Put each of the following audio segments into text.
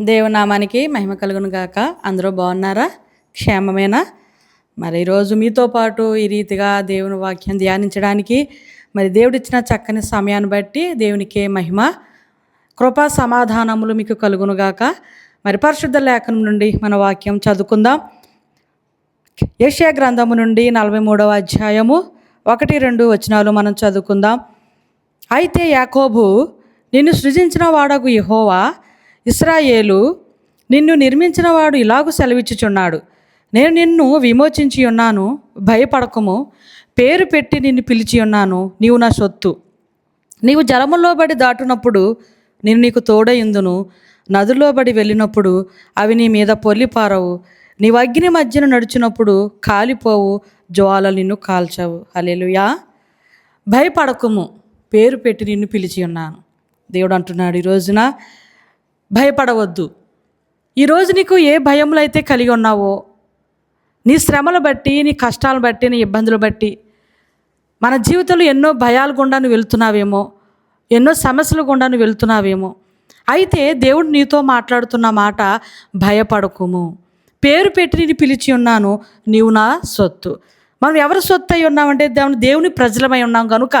దేవునామానికి మహిమ కలుగును గాక. అందరూ బాగున్నారా? క్షేమమేనా? మరి ఈరోజు మీతో పాటు ఈ రీతిగా దేవుని వాక్యం ధ్యానించడానికి మరి దేవుడిచ్చిన చక్కని సమయాన్ని బట్టి దేవునికే మహిమ కృపా సమాధానములు మీకు కలుగును గాక. మరి పరిశుద్ధ లేఖనం నుండి మన వాక్యం చదువుకుందాం. ఏషియా గ్రంథము నుండి నలభై మూడవ అధ్యాయము ఒకటి రెండు వచనాలు మనం చదువుకుందాం. అయితే యాకోబు నిన్ను సృజించిన వాడకు యహోవా ఇస్రాయేలు నిన్ను నిర్మించిన వాడు ఇలాగు సెలవిచ్చుచున్నాడు. నేను నిన్ను విమోచించి ఉన్నాను భయపడకము. పేరు పెట్టి నిన్ను పిలిచి ఉన్నాను నీవు నా సొత్తు. నీవు జలములో బడి దాటునప్పుడు నేను నీకు తోడయిందును. నదుల్లో బడి వెళ్ళినప్పుడు అవి నీ మీద పొల్లిపారవు. నీవు అగ్ని మధ్యన నడిచినప్పుడు కాలిపోవు జ్వాల నిన్ను కాల్చవు. హల్లెలూయా. భయపడకము. పేరు పెట్టి నిన్ను పిలిచి ఉన్నాను. దేవుడు అంటున్నాడు ఈ రోజున భయపడవద్దు. ఈరోజు నీకు ఏ భయములు అయితే కలిగి ఉన్నావో నీ శ్రమలు బట్టి నీ కష్టాలను బట్టి నీ ఇబ్బందులు బట్టి మన జీవితంలో ఎన్నో భయాలు గుండా నువ్వు వెళ్తున్నావేమో ఎన్నో సమస్యలు గుండా నువ్వు వెళ్తున్నావేమో. అయితే దేవుడు నీతో మాట్లాడుతున్న మాట భయపడకుము. పేరు పెట్టి నేను పిలిచి ఉన్నాను నీవు నా సొత్తు. మనం ఎవరి సొత్తు అయి ఉన్నామంటే దేవుని దేవుని ప్రజలమై ఉన్నాం కనుక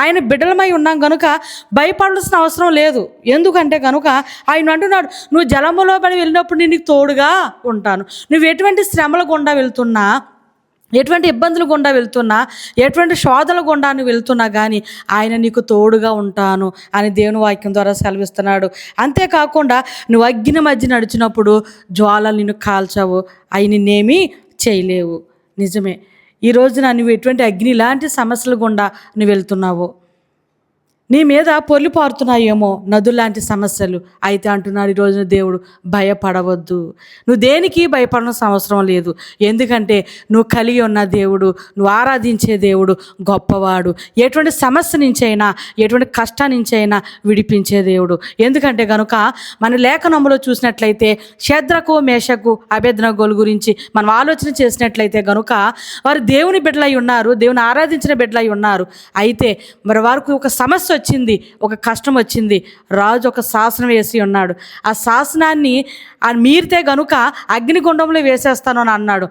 ఆయన బిడ్డలమై ఉన్నాం కనుక భయపడాల్సిన అవసరం లేదు. ఎందుకంటే కనుక ఆయన అంటున్నాడు నువ్వు జలములో పడి వెళ్ళినప్పుడు నేను నీకు తోడుగా ఉంటాను. నువ్వు ఎటువంటి శ్రమల గుండా వెళ్తున్నా ఎటువంటి ఇబ్బందులు గుండా వెళ్తున్నా ఎటువంటి శోధల గుండా నువ్వు వెళ్తున్నా కానీ ఆయన నీకు తోడుగా ఉంటాను అని దేవుని వాక్యం ద్వారా సెలవిస్తున్నాడు. అంతేకాకుండా నువ్వు అగ్ని మధ్య నడిచినప్పుడు జ్వాలలు నిన్ను కాల్చావు అవి నిన్నేమీ చేయలేవు. నిజమే. ఈ రోజున నువ్వు ఎటువంటి అగ్ని లాంటి సమస్యలు గుండా నువ్వు వెళ్తున్నావో? నీ మీద పొర్లి పారుతున్నాయేమో నదులాంటి సమస్యలు. అయితే అంటున్నాడు ఈరోజున దేవుడు భయపడవద్దు. నువ్వు దేనికి భయపడాల్సిన అవసరం లేదు. ఎందుకంటే నువ్వు కలిగి ఉన్న దేవుడు నువ్వు ఆరాధించే దేవుడు గొప్పవాడు. ఎటువంటి సమస్య నుంచైనా ఎటువంటి కష్టం నుంచైనా విడిపించే దేవుడు. ఎందుకంటే కనుక మన లేఖనంలో చూసినట్లయితే శద్రకు మేషకు అభ్యర్థనగోలు గురించి మనం ఆలోచన చేసినట్లయితే కనుక వారు దేవుని బిడ్డలై ఉన్నారు దేవుని ఆరాధించిన బిడ్డలై ఉన్నారు. అయితే మరి వారికి ఒక సమస్య వచ్చింది ఒక కష్టం వచ్చింది. రాజు ఒక శాసనం వేసి ఉన్నాడు. ఆ శాసనాన్ని మీరితే గనుక అగ్నిగుండంలో వేసేస్తాను అని అన్నాడు.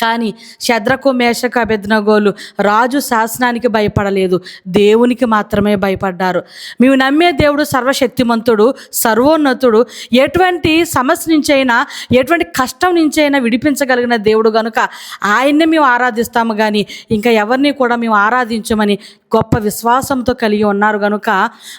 కానీ శద్రకు మేషకు అభెజ్ఞగోలు రాజు శాసనానికి భయపడలేదు. దేవునికి మాత్రమే భయపడ్డారు. మేము నమ్మే దేవుడు సర్వశక్తిమంతుడు సర్వోన్నతుడు. ఎటువంటి సమస్య నుంచైనా ఎటువంటి కష్టం నుంచైనా విడిపించగలిగిన దేవుడు కనుక ఆయన్నే మేము ఆరాధిస్తాము. కానీ ఇంకా ఎవరిని కూడా మేము ఆరాధించమని గొప్ప విశ్వాసంతో కలిగి ఉన్నారు కనుక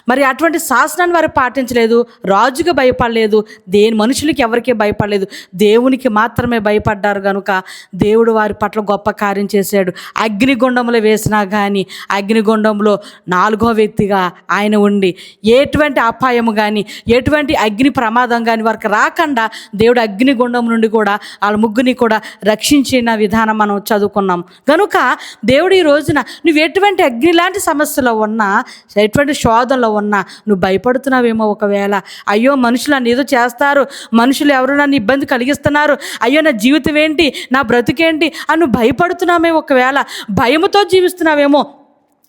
మరి అటువంటి శాసనాన్ని వారు పాటించలేదు రాజుకి భయపడలేదు దేని మనుషులకి ఎవరికి భయపడలేదు దేవునికి మాత్రమే భయపడ్డారు కనుక దేవుడు వారి పట్ల గొప్ప కార్యం చేశాడు. అగ్నిగుండంలో వేసినా కానీ అగ్నిగుండంలో నాలుగో వ్యక్తిగా ఆయన ఉండి ఎటువంటి అపాయము కానీ ఎటువంటి అగ్ని ప్రమాదం కానీ వారికి రాకుండా దేవుడు అగ్నిగుండం నుండి కూడా వాళ్ళ ముగ్గుని కూడా రక్షించిన విధానం మనం చదువుకున్నాం. కనుక దేవుడు ఈ రోజున నువ్వు ఎటువంటి అగ్నిలా లాంటి సమస్యలో ఉన్నా ఎటువంటి శోధనలో ఉన్నా నువ్వు భయపడుతున్నావేమో ఒకవేళ. అయ్యో మనుషులు నన్ను ఏదో చేస్తారు. మనుషులు ఎవరు నన్ను ఇబ్బంది కలిగిస్తున్నారు. అయ్యో నా జీవితం ఏంటి నా బ్రతుకేంటి? అని నువ్వు భయపడుతున్నామే ఒకవేళ. భయముతో జీవిస్తున్నావేమో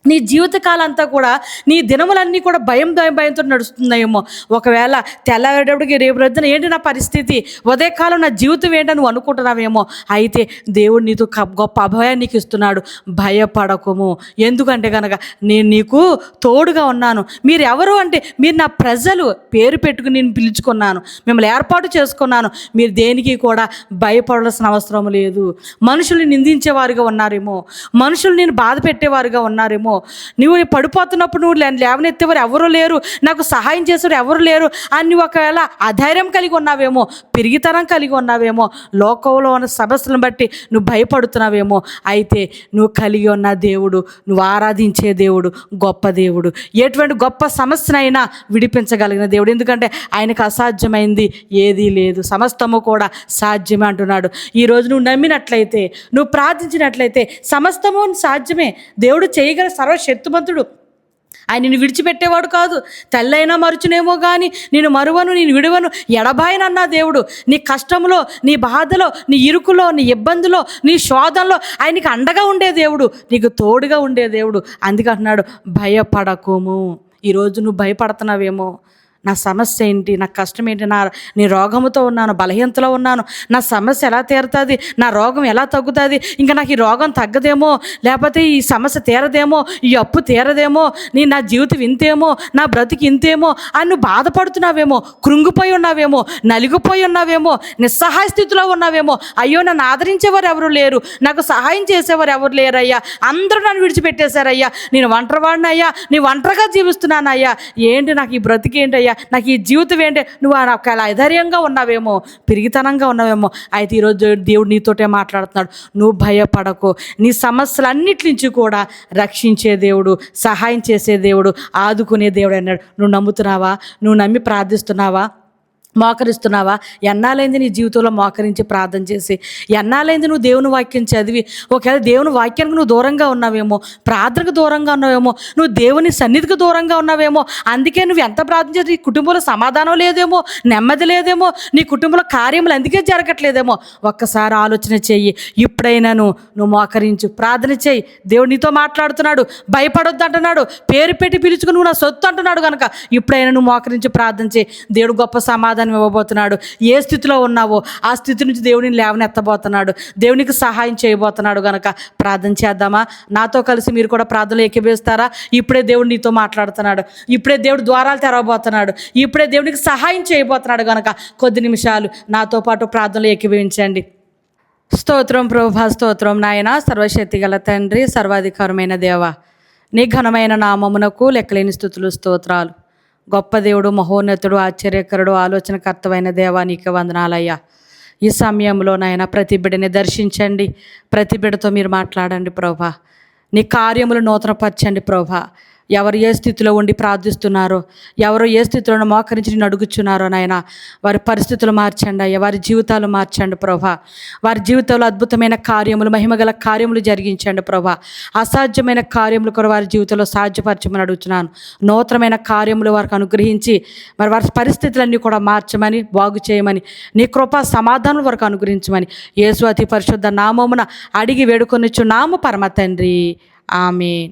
నీ జీవితకాలంతా కూడా నీ దినములన్నీ కూడా భయం భయం భయంతో నడుస్తున్నాయేమో. ఒకవేళ తెల్లవారేటప్పటికి రేపు రొద్దున ఏంటి నా పరిస్థితి? ఉదయకాలం నా జీవితం ఏంటని నువ్వు అనుకుంటున్నావేమో. అయితే దేవుడు నీతో గొప్ప అభయాన్ని నీకు ఇస్తున్నాడు. భయపడకము. ఎందుకంటే కనుక నేను నీకు తోడుగా ఉన్నాను. మీరు ఎవరు అంటే మీరు నా ప్రజలు. పేరు పెట్టుకుని నేను పిలుచుకున్నాను. మిమ్మల్ని ఏర్పాటు చేసుకున్నాను. మీరు దేనికి కూడా భయపడాల్సిన అవసరం లేదు. మనుషులు నిందించేవారుగా ఉన్నారేమో. మనుషులు నేను బాధ పెట్టేవారుగా ఉన్నారేమో. నువ్వు పడిపోతున్నప్పుడు నువ్వు లేవనెత్తేవారు ఎవరు లేరు. నాకు సహాయం చేసేవారు ఎవరు లేరు. అని ఒకవేళ అధైర్యం కలిగి ఉన్నావేమో పిరిగితనం కలిగి ఉన్నావేమో లోకంలో ఉన్న సమస్యలను బట్టి నువ్వు భయపడుతున్నావేమో అయితే నువ్వు కలిగి ఉన్న దేవుడు నువ్వు ఆరాధించే దేవుడు గొప్ప దేవుడు. ఎటువంటి గొప్ప సమస్యనైనా విడిపించగలిగిన దేవుడు. ఎందుకంటే ఆయనకు అసాధ్యమైంది ఏదీ లేదు. సమస్తము కూడా సాధ్యమే అంటున్నాడు. ఈ రోజు నువ్వు నమ్మినట్లయితే నువ్వు ప్రార్థించినట్లయితే సమస్తము సాధ్యమే. దేవుడు చేయగల సర్వశక్తిమంతుడు ఆయన నిన్ను విడిచిపెట్టేవాడు కాదు. తెల్లైనా మరుచునేమో కానీ నేను మరువను నేను విడువను. ఎడబాయనన్నా దేవుడు. నీ కష్టంలో నీ బాధలో నీ ఇరుకులో నీ ఇబ్బందిలో నీ శోధనలో ఆయనకి అండగా ఉండే దేవుడు. నీకు తోడుగా ఉండే దేవుడు. అందుకంటున్నాడు భయపడకుము. ఈరోజు నువ్వు భయపడుతున్నావేమో. నా సమస్య ఏంటి? నా కష్టం ఏంటి? నా నీ రోగముతో ఉన్నాను బలహీనతలో ఉన్నాను. నా సమస్య ఎలా తీరుతుంది? నా రోగం ఎలా తగ్గుతుంది? ఇంకా నాకు ఈ రోగం తగ్గదేమో? లేకపోతే ఈ సమస్య తీరదేమో? ఈ అప్పు తీరదేమో? నీ నా జీవితం ఇంతేమో? నా బ్రతికి ఇంతేమో? అని నువ్వు బాధపడుతున్నావేమో? కృంగిపోయి ఉన్నావేమో? నలిగిపోయి ఉన్నావేమో? నిస్సహాయ స్థితిలో ఉన్నావేమో? అయ్యో నన్ను ఆదరించేవారు ఎవరు లేరు? నాకు సహాయం చేసేవారు ఎవరు లేరయ్యా? అందరూ నన్ను విడిచిపెట్టేశారయ్యా. నేను ఒంటరివాడినయ్యా. నీ ఒంటరిగా జీవిస్తున్నానయ్యా. ఏంటి నాకు ఈ బ్రతికి ఏంటయ్యా? నాకు ఈ జీవితం ఏంటి? నువ్వు నాకు అలా అధైర్యంగా ఉన్నావేమో పిరిగితనంగా ఉన్నావేమో. అయితే ఈరోజు దేవుడు నీతోటే మాట్లాడుతున్నాడు. నువ్వు భయపడకు. నీ సమస్యలన్నిటి నుంచి కూడా రక్షించే దేవుడు సహాయం చేసే దేవుడు ఆదుకునే దేవుడు అన్నాడు. నువ్వు నమ్ముతున్నావా? నువ్వు నమ్మి ప్రార్థిస్తున్నావా? మోకరిస్తున్నావా? ఎన్నాలైంది నీ జీవితంలో మోకరించి ప్రార్థన చేసి? ఎన్నాలైంది నువ్వు దేవుని వాక్యం చదివి? ఒకవేళ దేవుని వాక్యానికి నువ్వు దూరంగా ఉన్నావేమో ప్రార్థనకు దూరంగా ఉన్నావేమో నువ్వు దేవుని సన్నిధికి దూరంగా ఉన్నావేమో అందుకే నువ్వు ఎంత ప్రార్థన చేసి నీ కుటుంబంలో సమాధానం లేదేమో నెమ్మది లేదేమో నీ కుటుంబంలో కార్యములు అందుకే జరగట్లేదేమో ఒక్కసారి ఆలోచన చెయ్యి. ఇప్పుడైనా నువ్వు నువ్వు మోకరించు ప్రార్థన చెయ్యి. దేవుడు నీతో మాట్లాడుతున్నాడు భయపడొద్దు అంటున్నాడు పేరు పెట్టి పిలుచుకుని నువ్వు నా సొత్తు అంటున్నాడు కనుక ఇప్పుడైనా నువ్వు మోకరించి ప్రార్థన చేయి దేవుడు గొప్ప సమాధానం ఇవ్వబోతున్నాడు. ఏ స్థితిలో ఉన్నావో ఆ స్థితి నుంచి దేవుడిని లేవనెత్తబోతున్నాడు. దేవునికి సహాయం చేయబోతున్నాడు గనక ప్రార్థన చేద్దామా? నాతో కలిసి మీరు కూడా ప్రార్థనలు ఎక్కివేస్తారా ఇప్పుడే దేవుడు నీతో మాట్లాడుతున్నాడు. ఇప్పుడే దేవుడు ద్వారాలు తెరవబోతున్నాడు. ఇప్పుడే దేవునికి సహాయం చేయబోతున్నాడు గనక కొద్ది నిమిషాలు నాతో పాటు ప్రార్థనలు ఎక్కివేయించండి స్తోత్రం ప్రభా స్తోత్రం నాయన. సర్వశక్తి గల తండ్రి సర్వాధికారమైన దేవ నీ ఘనమైన నామమునకు లెక్కలేని స్థుతులు స్తోత్రాలు. గొప్ప దేవుడు మహోన్నతుడు ఆశ్చర్యకరుడు ఆలోచనకర్తమైన దేవా నీకు వందనాలయ్యా. ఈ సమయంలో నాయన ప్రతి బిడ్డని దర్శించండి. ప్రతి బిడ్డతో మీరు మాట్లాడండి ప్రభా. నీ కార్యములు నూతనపరచండి ప్రభా. ఎవరు ఏ స్థితిలో ఉండి ప్రార్థిస్తున్నారో ఎవరు ఏ స్థితిలో మోకరించి నేను అడుగుచున్నారో నాయన వారి పరిస్థితులు మార్చండి అయ్యా వారి జీవితాలు మార్చండి ప్రభా. వారి జీవితంలో అద్భుతమైన కార్యములు మహిమగల కార్యములు జరిగించండి ప్రభా. అసాధ్యమైన కార్యములు కూడా వారి జీవితంలో సాధ్యపరచమని అడుగుతున్నాను. నూతనమైన కార్యములు వారికి అనుగ్రహించి మరి వారి పరిస్థితులన్నీ కూడా మార్చమని బాగు చేయమని నీ కృప సమాధానం వరకు అనుగ్రహించమని యేసు అతి పరిశుద్ధ నామమున అడిగి వేడుకొనిచ్చు నామ పరమ తండ్రి. ఆమె